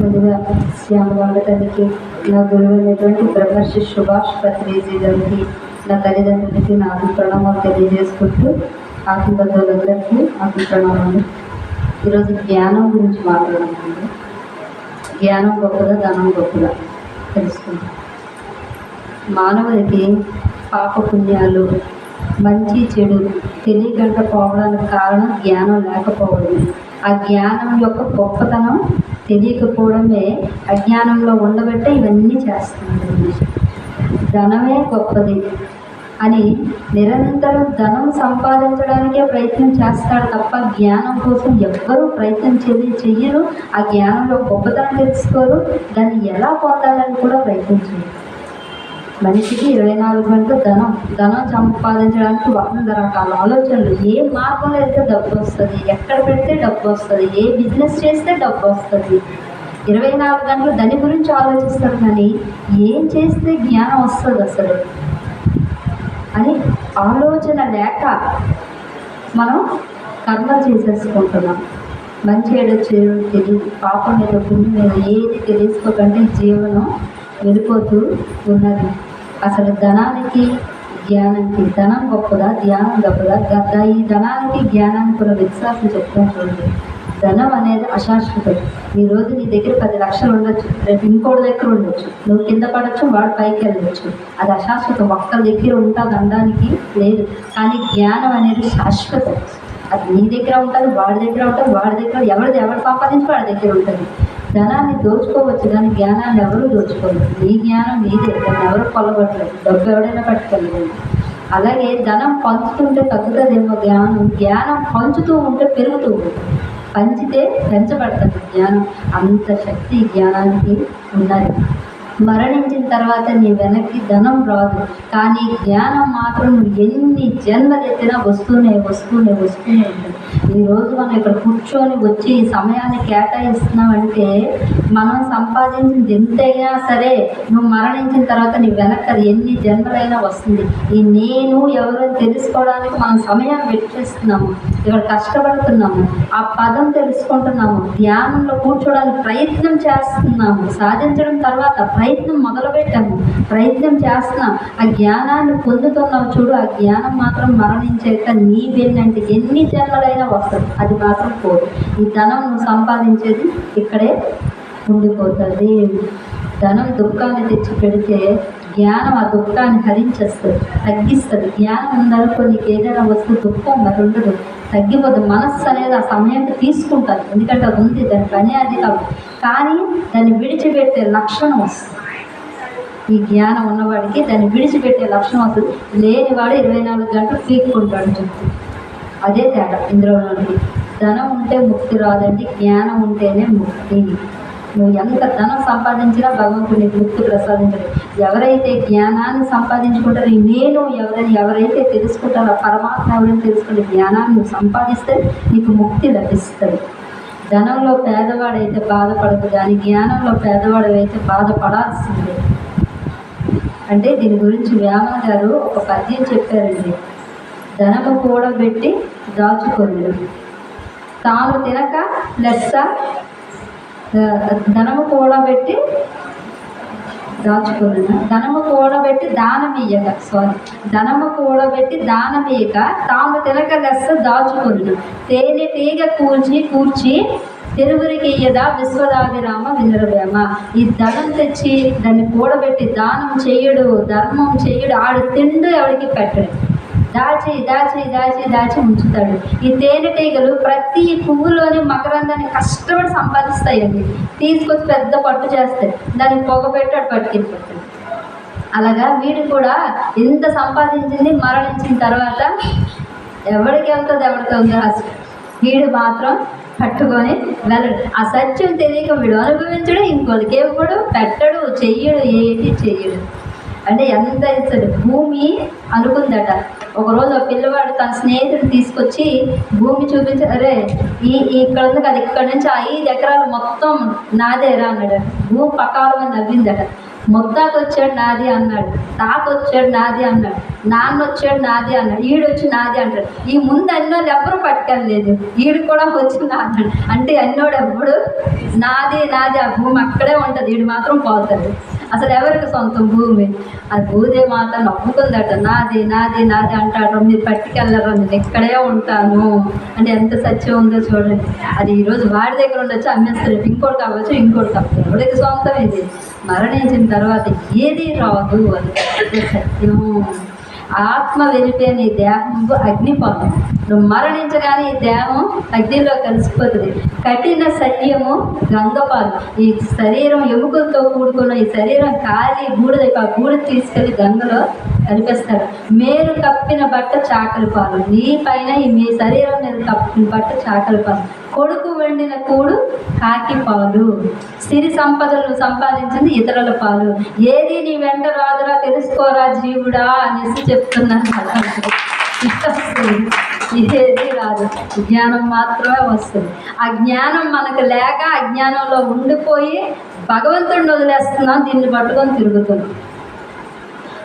ముందుగా శ్యామలాంబ నా గురువైనటువంటి అయినటువంటి బ్రహ్మర్షి సుభాష్ పత్రిజీ గారికి నా తల్లిదండ్రులకి నా అభిప్రణామాలు తెలియజేసుకుంటూ ఆత్మ బంధువులందరికీ ఆత్మ ప్రణామాలు ఈరోజు జ్ఞానం గురించి మాట్లాడుతున్నాను జ్ఞానం గొప్పదా ధనం గొప్పదా? తెలుసుకుందాం. మానవుడికి పాప పుణ్యాలు మంచి చెడు తెలియకుండా పోవడానికి కారణం జ్ఞానం లేకపోవడం ఆ జ్ఞానం యొక్క గొప్పతనం తెలియకపోవడమే అజ్ఞానంలో ఉండబట్టే ఇవన్నీ చేస్తుంది. ధనమే గొప్పది అని నిరంతరం ధనం సంపాదించడానికే ప్రయత్నం చేస్తాడు తప్ప జ్ఞానం కోసం ఎవ్వరూ ప్రయత్నం చెయ్యి చెయ్యరు. ఆ జ్ఞానంలో గొప్పతనం తెలుసుకోరు. దాన్ని ఎలా పొందాలని కూడా ప్రయత్నం చేయరు మనిషికి ఇరవై నాలుగు గంటలు ధనం ధనం సంపాదించడానికి వంద రకాల ఆలోచనలు ఏ మార్గంలో అయితే డబ్బు వస్తుంది ఎక్కడ పెడితే డబ్బు వస్తుంది ఏ బిజినెస్ చేస్తే డబ్బు వస్తుంది. ఇరవై నాలుగు గంటలు దాని గురించి ఆలోచిస్తారు కానీ ఏం చేస్తే జ్ఞానం వస్తుంది అసలు? అని ఆలోచన లేక మనం కర్మ చేసేసుకుంటున్నాం. మంచి ఏదో చెడు తెలియదు పాపం మీద పుణ్యం మీద ఏది తెలుసుకోకంటే జీవనం వెళ్ళిపోతూ ఉన్నది. అసలు ధనానికి జ్ఞానానికి ధనం గొప్పదా? ధ్యానం గొప్పదా? గద్ద ఈ ధనానికి జ్ఞానానికి కూడా వ్యత్యాసం చెప్తాను చూడండి. ధనం అనేది అశాశ్వతం. ఈ రోజు నీ దగ్గర పది లక్షలు ఉండొచ్చు రేపు ఇంకోటి దగ్గర ఉండొచ్చు. నువ్వు కింద పడవచ్చు వాడు పైకి వెళ్ళవచ్చు అది అశాశ్వతం. ఒక్కరి దగ్గర ఉంటుంది అనడానికి లేదు. కానీ జ్ఞానం అనేది శాశ్వతం. అది నీ దగ్గర ఉంటుంది వాడి దగ్గర ఉంటుంది వాడి దగ్గర ఎవరిది ఎవరు సంపాదించి వాడి దగ్గర ఉంటుంది. ధనాన్ని దోచుకోవచ్చు కానీ జ్ఞానాన్ని ఎవరు దోచుకోలేదు నీ జ్ఞానం నీదే దాన్ని ఎవరు కొలగట్లేదు డబ్బు ఎవడైనా పట్టుకెళ్ళలేదు అలాగే ధనం పంచుతుంటే తగ్గుతుందేమో జ్ఞానం. జ్ఞానం పంచుతూ ఉంటే పెరుగుతూ ఉంటుంది. పంచితే పెంచబడుతుంది జ్ఞానం. అంత శక్తి జ్ఞానానికి ఉన్నది. మరణించిన తర్వాత నీ వెనక్కి ధనం రాదు. కానీ జ్ఞానం మాత్రం నువ్వు ఎన్ని జన్మలెత్తినా వస్తూనే వస్తూనే వస్తూనే ఉంటుంది. ఈరోజు మనం ఇక్కడ కూర్చొని వచ్చి ఈ సమయాన్ని కేటాయిస్తున్నామంటే మనం సంపాదించింది ఎంతైనా సరే నువ్వు మరణించిన తర్వాత నీ వెనక అది ఎన్ని జన్మలైనా వస్తుంది. ఈ నేను ఎవరో తెలుసుకోవడానికి మనం సమయం వెచ్చిస్తున్నాము ఇక్కడ కష్టపడుతున్నాము. ఆ పదం తెలుసుకుంటున్నాము. ధ్యానంలో కూర్చోడానికి ప్రయత్నం చేస్తున్నాము. సాధించడం తర్వాత ప్రయత్నం ప్రయత్నం మొదలుపెట్టాము ప్రయత్నం చేస్తున్నాం. ఆ జ్ఞానాన్ని పొందుతున్నావు చూడు ఆ జ్ఞానం మాత్రం మరణించాక నీ వెళ్ళంటే ఎన్ని జన్మలైనా వస్తుంది అది మాత్రం పోదు. ఈ ధనం నువ్వు సంపాదించేది ఇక్కడే ఉండిపోతుంది ధనం దుఃఖాన్ని తెచ్చి పెడితే జ్ఞానం ఆ దుఃఖాన్ని హరించేస్తుంది తగ్గిస్తుంది. జ్ఞానం ఉందనుకో నీకు ఏదైనా వస్తువు దుఃఖం మరి ఉండదు. తగ్గిపోతుంది మనస్సు అనేది ఆ సమయానికి తీసుకుంటుంది. ఎందుకంటే అది ఉంది. దాని పని అది కాదు. కానీ దాన్ని విడిచిపెట్టే లక్షణం వస్తుంది. ఈ జ్ఞానం ఉన్నవాడికి దాన్ని విడిచిపెట్టే లక్ష్యం వస్తుంది లేనివాడు ఇరవై నాలుగు గంటలు పీక్కుంటాడు చుట్టూ అదే తేడా ఇంద్రవనానికి ధనం ఉంటే ముక్తి రాదండి జ్ఞానం ఉంటేనే ముక్తి. నువ్వు ఎంత ధనం సంపాదించినా భగవంతుని ముక్తి ప్రసాదించడు. ఎవరైతే జ్ఞానాన్ని సంపాదించుకుంటారో నేను ఎవరైనా ఎవరైతే తెలుసుకుంటారో పరమాత్మ ఎవరైనా తెలుసుకుంటే జ్ఞానాన్ని నువ్వు సంపాదిస్తే నీకు ముక్తి లభిస్తుంది. ధనంలో పేదవాడైతే బాధపడదు కానీ జ్ఞానంలో పేదవాడు అయితే బాధపడాల్సిందే. అంటే దీని గురించి వ్యామా గారు ఒక పద్యం చెప్పారండి. ధనము కూడబెట్టి దాచుకొనిడు తాను తినక లెస్స ధనము కూడబెట్టి దాచుకున్నాను ధనము కూడబెట్టి దానం సారీ ధనము కూడబెట్టి దానం తాము తినక లెస్స దాచుకున్నాను తేనె తీగ కూల్చి కూర్చి తిరుగురికి ఇయ్యదా విశ్వదాభిరామ వినురవేమ. ఈ ధనం తెచ్చి దాన్ని కూడబెట్టి దానం చెయ్యడు ధర్మం చెయ్యడు ఆడు తిండు ఎవరికి పెట్టడు. దాచి దాచి దాచి దాచి ఉంచుతాడు. ఈ తేనెటీగలు ప్రతి పువ్వులోని మకరందాన్ని కష్టపడి సంపాదిస్తాయండి. తీసుకొచ్చి పెద్ద పట్టు చేస్తాయి. దాన్ని పొగబెట్టాడు పట్టుకెళ్ళిపోతాడు అలాగా వీడు కూడా ఎంత సంపాదించింది మరణించిన తర్వాత ఎవరికి వెళ్తుంది ఎవరికి ఉంది అసలు వీడు మాత్రం పట్టుకొని వెళ్ళడు. ఆ సత్యం తెలియక వీడు అనుభవించడు ఇంకోటికి ఇవ్వడు పెట్టడు చెయ్యడు ఏది చెయ్యడు. అంటే ఎంత ఇస్తాడు? భూమి అనుకుందట. ఒకరోజు ఆ పిల్లవాడు తన స్నేహితుడు తీసుకొచ్చి భూమి చూపించి అరే ఈ ఇక్కడ ఉంది కదా ఇక్కడ నుంచి ఐదు ఎకరాలు మొత్తం నాదేరా అన్నాడు. భూమి పక్కాల అని నవ్విందట. ముద్దాకు వచ్చాడు నాది అన్నాడు. తాకు వచ్చాడు నాది అన్నాడు. నాన్న వచ్చాడు నాది అన్నాడు. ఈడొచ్చి నాది అంటాడు. ఈ ముందు అన్నోళ్ళు ఎవ్వరు పట్టుకెళ్ళలేదు. ఈడు కూడా వచ్చి నాది అంటే అన్నోడు ఎప్పుడు నాది నాది. ఆ భూమి అక్కడే ఉంటుంది. ఈడు మాత్రం పోతాడు అసలు ఎవరికి సొంతం భూమి? అది భూదే మాత నవ్వుకుందట నాది నాది నాది అంటాడు. మీరు పట్టుకెళ్ళరు నేను ఇక్కడే ఉంటాను. అంటే ఎంత సత్యం ఉందో చూడండి. అది ఈరోజు వాడి దగ్గర ఉండొచ్చు అమ్మేస్తారు ఇంకోటి కావచ్చు ఇంకోటి కావచ్చు. ఎవరికి సొంతం ఇది మరణించిన తర్వాత ఏది రాదు అది సత్యం. ఆత్మ వెళ్ళిపోయిన ఈ దేహంకు అగ్నిపోతం నువ్వు మరణించగానే ఈ దేహం అగ్నిలో కలిసిపోతుంది. కఠిన సత్యము గంగపాలు ఈ శరీరం ఎముకలతో కూడుకున్న ఈ శరీరం కాలి బూడిద ఆ బూడిద తీసుకెళ్ళి గంగలో కనిపిస్తాడు మేలు కప్పిన బట్ట చాకలి పాలు. నీ పైన ఈ మీ శరీరం మీద కప్పిన బట్ట చాకలి పాలు. కొడుకు వండిన కూడు కాకి పాలు. సిరి సంపదలు సంపాదించింది ఇతరుల పాలు. ఏది నీ వెంట రాదురా తెలుసుకోరా జీవుడా అనేసి చెప్తున్నాను ఏది రాదు. జ్ఞానం మాత్రమే వస్తుంది. ఆ జ్ఞానం మనకు లేక అజ్ఞానంలో ఉండిపోయి భగవంతుడిని వదిలేస్తున్నాం దీన్ని పట్టుకొని తిరుగుతున్నాం.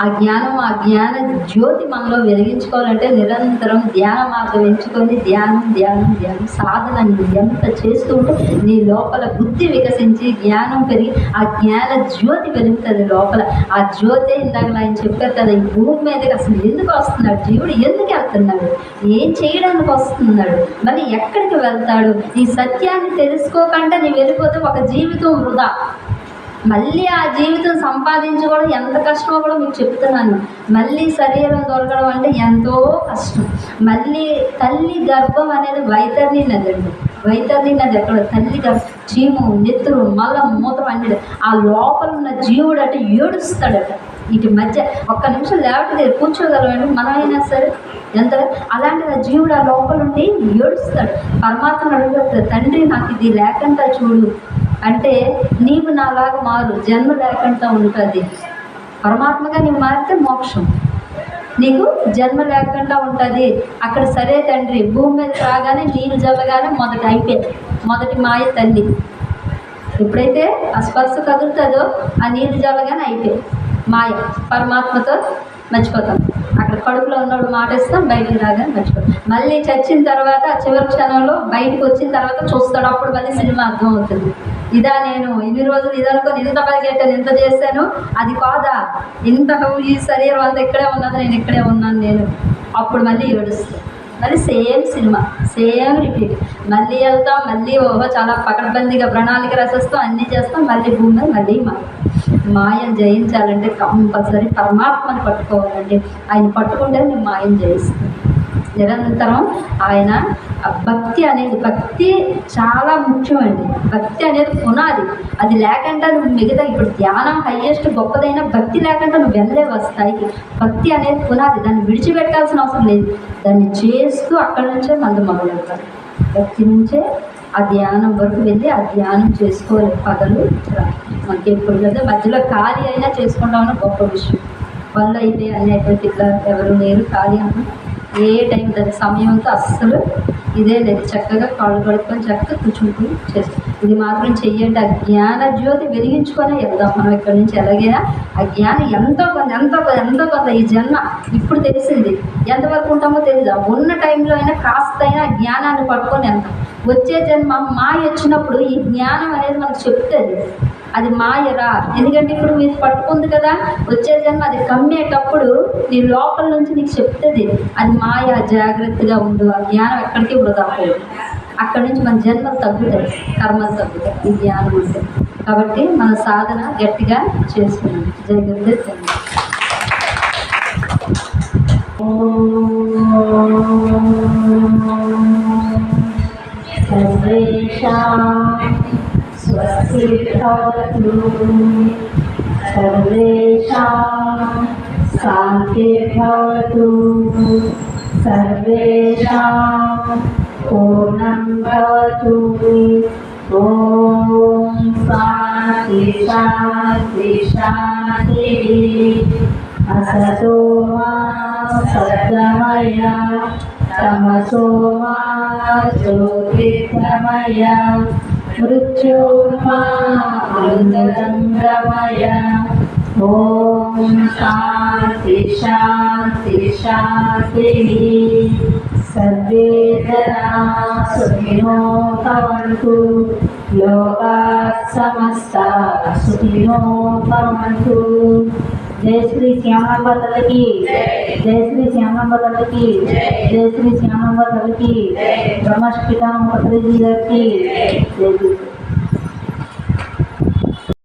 ఆ జ్ఞానం ఆ జ్ఞాన జ్యోతి మనలో వెలిగించుకోవాలంటే నిరంతరం ధ్యాన మార్గం ఎంచుకొని ధ్యానం ధ్యానం ధ్యానం సాధన ఎంత చేస్తూ ఉంటే నీ లోపల బుద్ధి వికసించి జ్ఞానం పెరిగి ఆ జ్ఞాన జ్యోతి వెలుగుతుంది లోపల. ఆ జ్యోతి ఇందాక ఆయన చెప్పారు కదా ఈ భూమి మీదకి అసలు ఎందుకు వస్తున్నాడు? జీవుడు ఎందుకు వెళ్తున్నాడు? ఏం చేయడానికి వస్తున్నాడు? మరి ఎక్కడికి వెళ్తాడు? ఈ సత్యాన్ని తెలుసుకోకుండా నీ వెళ్ళిపోతే ఒక జీవితం వృధా. మళ్ళీ ఆ జీవితం సంపాదించుకోవడం ఎంత కష్టమో కూడా మీకు చెప్తున్నాను. మళ్ళీ శరీరం దొరకడం అంటే ఎంతో కష్టం. మళ్ళీ తల్లి గర్భం అనేది వైతరణి నది అండి. నది ఎక్కడ? తల్లి గర్భం. చీము నెత్తురు మల మూత్రం అన్నీ ఆ లోపల ఉన్న జీవుడు అంటే ఏడుస్తాడట. ఇటు మధ్య ఒక్క నిమిషం లేవట్లేదు కూర్చోగలవండి. మనం అయినా సరే ఎంత అలాంటి ఆ జీవుడు ఆ లోపల ఉండి ఏడుస్తాడు. పరమాత్మ అడుగుతాడు తండ్రి నాకు ఇది లేకుండా చూడు. అంటే నీవు నాలాగా మారు జన్మ లేకుండా ఉంటుంది. పరమాత్మగా నీవు మారితే మోక్షం. నీకు జన్మ లేకుండా ఉంటుంది. అక్కడ సరే తండ్రి భూమి మీద రాగానే నీళ్ళు జల్లగానే మొదటి అయిపోయింది. మొదటి మాయ తల్లి. ఎప్పుడైతే ఆ స్పర్శ కదులుతుందో ఆ నీళ్ళు జల్లగానే అయిపోయింది. మాయ పరమాత్మతో మర్చిపోతాం. అక్కడ కడుపులో ఉన్నోడు మాట బయటకు రాగానే మర్చిపోతాం. మళ్ళీ చచ్చిన తర్వాత చివరి క్షణంలో బయటకు వచ్చిన తర్వాత చూస్తాడు. అప్పుడు మళ్ళీ సినిమా అర్థం అవుతుంది ఇదా నేను ఇన్ని రోజులు ఇది అనుకోని ఇంత పరిగెట్టాను ఇంత చేశాను? అది కాదా? ఇంత ఈ శరీరం అంతా ఇక్కడే ఉన్నది నేను ఇక్కడే ఉన్నాను నేను. అప్పుడు మళ్ళీ ఏడుస్తాను మళ్ళీ సేమ్ సినిమా సేమ్ రిపీట్. మళ్ళీ వెళ్తాం మళ్ళీ ఓహో చాలా పకడ్బందీగా ప్రణాళిక రసిస్తాం అన్నీ చేస్తాం మళ్ళీ భూమి మీద మళ్ళీ మాయ మాయను జయించాలంటే కంపల్సరీ పరమాత్మని పట్టుకోవాలండి. ఆయన పట్టుకుంటే నేను మాయను జయిస్తాను నిరంతరం ఆయన భక్తి అనేది భక్తి చాలా ముఖ్యమండి. భక్తి అనేది పునాది. అది లేకుండా నువ్వు మిగతా ఇప్పుడు ధ్యానం హయ్యెస్ట్ గొప్పదైన భక్తి లేకుండా నువ్వు వెళ్ళే వస్తాయి భక్తి అనేది పునాది. దాన్ని విడిచిపెట్టాల్సిన అవసరం లేదు. దాన్ని చేస్తూ అక్కడి నుంచే మందు మొదలెడతారు. భక్తి నుంచే ఆ ధ్యానం వరకు వెళ్ళి ఆ ధ్యానం చేసుకోవాలి. పగలు మనకి ఎప్పుడు కదా మధ్యలో ఖాళీ అయినా చేసుకుంటామన్న గొప్ప విషయం. పనులు అయితే అనేటువంటి ఇట్లా ఎవరు లేరు ఖాళీ అన్న. ఏ టైం దాని సమయంతో అస్సలు ఇదే లేదు. చక్కగా కాళ్ళు కడుక్కొని చక్కగా కూర్చుంటూ చేస్తాం. ఇది మాత్రం చెయ్యండి. ఆ జ్ఞాన జ్యోతి వెలిగించుకొని వెళ్దాం. మనం ఇక్కడి నుంచి ఎలాగైనా ఆ జ్ఞానం ఎంతో కొంత ఎంతో కొంత ఎంతో కొంత ఈ జన్మ ఇప్పుడు తెలిసింది. ఎంతవరకు ఉంటామో తెలియదు ఉన్న టైంలో అయినా కాస్త అయినా జ్ఞానాన్ని పట్టుకొని వెళ్తాం. వచ్చే జన్మ మా వచ్చినప్పుడు ఈ జ్ఞానం అనేది మనకు చెప్తుంది. అది మాయరా. ఎందుకంటే ఇప్పుడు మీరు పట్టుకుంది కదా వచ్చే జన్మ అది కమ్మేటప్పుడు నీ లోపల నుంచి నీకు చెప్తుంది అది మాయ జాగ్రత్తగా ఉండు ఆ జ్ఞానం ఎక్కడికి వృధా అక్కడి నుంచి మన జన్మలు తగ్గుతాయి కర్మలు తగ్గుతాయి ఈ జ్ఞానం అంటే. కాబట్టి మన సాధన గట్టిగా చేసుకున్నాం. జై గురుదేవ్ सर्वेषां स्वस्ति भवतु सर्वेषां पूर्णं भवतु ॐ शान्ति शान्ति शान्तिः असतो मा तमसो मा ज्योतिर्गमय मृत्युपामृतदण्डमय ॐ शान्ति शान्ति शान्तिः सर्वे जना सुखिनो भवन्तु लोकाः समस्ता सुखिनो भवन्तु జయ శ్రీ శ్యామమ్మ తల్లికి జయ శ్రీ శ్యామమ్మ తల్లికి జయ శ్రీ శ్యామమ్మ తల్లికి బ్రహ్మష్పితామ పత్రిజీ గారికి జయ శ్రీ